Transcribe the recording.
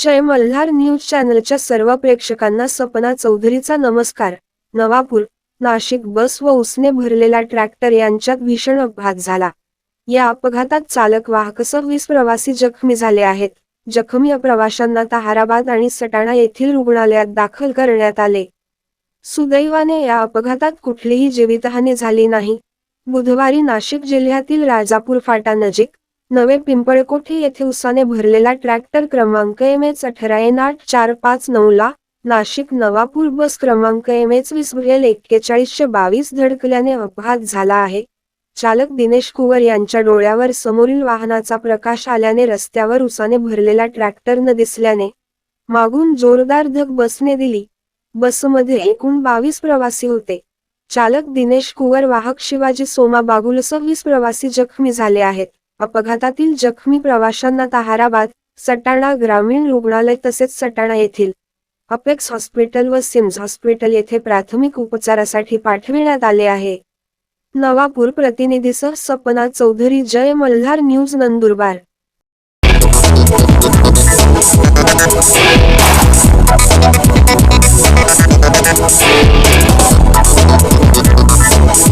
जय Malhar news चॅनलच्या सर्व प्रेक्षकांना सपना चौधरीचा नमस्कार. नवापूर नाशिक बस व उसने भरलेला ट्रॅक्टर यांच्यात भीषण अपघात झाला. या अपघातात चालक वाहकसह वीस प्रवासी जखमी झाले आहेत. जखमी प्रवाशांना ताहाराबाद आणि सटाणा येथील रुग्णालयात दाखल करण्यात आले. सुदैवाने या अपघातात कुठलीही जीवितहानी झाली नाही. बुधवारी नाशिक जिल्ह्यातील राजापूर फाटा नजीक नवे पिंपळकोठी येथे उसाने भरलेला ट्रॅक्टर क्रमांक एम एच अठरा एन आठ चार पाच नऊ ला नाशिक नवापूर बस क्रमांक एम एच वीस भरेल एक्केचाळीसशे बावीस धडकल्याने अपघात झाला आहे. चालक दिनेश कुवर यांच्या डोळ्यावर समोरील वाहनाचा प्रकाश आल्याने रस्त्यावर उसाने भरलेला ट्रॅक्टर न दिसल्याने मागून जोरदार धक बसने दिली. बसमध्ये एकूण बावीस प्रवासी होते. चालक दिनेश कुवर वाहक शिवाजी सोमा बागुलसह वीस प्रवासी जखमी झाले आहेत. अपघातातील जखमी प्रवाशांना ताहाराबाद सटाणा ग्रामीण रुग्णालय तसेच सटाणा येथील अपेक्स हॉस्पिटल व सिम्स हॉस्पिटल येथे प्राथमिक उपचारासाठी पाठविण्यात आले आहे. नवापूर प्रतिनिधीसह सपना चौधरी जय मल्हार न्यूज नंदुरबार.